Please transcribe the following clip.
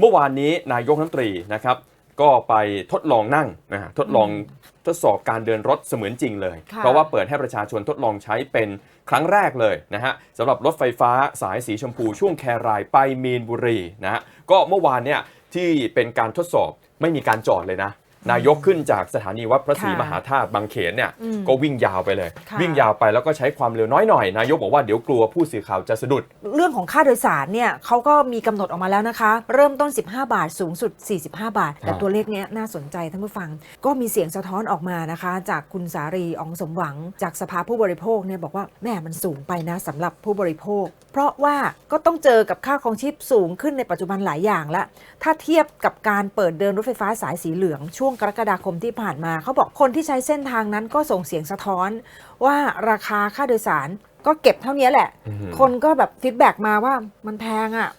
เมื่อวานนี้นายกรัฐมนตรีนะครับก็ไปทดลองนั่งนะฮะทดลองทดสอบการเดินรถเสมือนจริงเลยค่ะเพราะว่าเปิดให้ประชาชนทดลองใช้เป็นครั้งแรกเลยนะฮะสำหรับรถไฟฟ้าสายสีชมพูช่วงแครายไปมีนบุรีนะฮะก็เมื่อวานเนี่ยที่เป็นการทดสอบไม่มีการจอดเลยนะ นายกขึ้นจากสถานีวัดพระศรีค่ะมหาธาตุบางเขนเนี่ยอืมก็วิ่งยาวไปเลยค่ะวิ่งยาวไปแล้วก็ใช้ความเร็วน้อยหน่อยนายกบอกว่าเดี๋ยวกลัวผู้สื่อข่าวจะสะดุด เรื่องของค่าโดยสารเนี่ยเขาก็มีกำหนดออกมาแล้วนะคะ เริ่มต้น 15 บาทสูงสุด 45 บาท แต่อ่าตัวเลขเนี้ยน่าสนใจท่านผู้ฟัง ก็มีเสียงสะท้อนออกมานะคะ จากคุณสารีอองสมหวัง จากสภาผู้บริโภคเนี่ยบอกว่าแม่มันสูงไปนะสำหรับผู้บริโภค เพราะว่าก็ต้องเจอกับค่าครองชีพสูงขึ้นในปัจจุบันหลายอย่างละ ถ้าเทียบกับการเปิดเดินรถไฟฟ้าสายสีเหลือง ช่วงกรกฎาคมที่ผ่านมา เขาบอกคนที่ใช้เส้นทางนั้นก็ส่งเสียงสะท้อน ว่าราคาค่าโดยสารก็เก็บเท่านี้แหละ คนก็แบบฟีดแบ็กมาว่ามันแพงอะ่ะ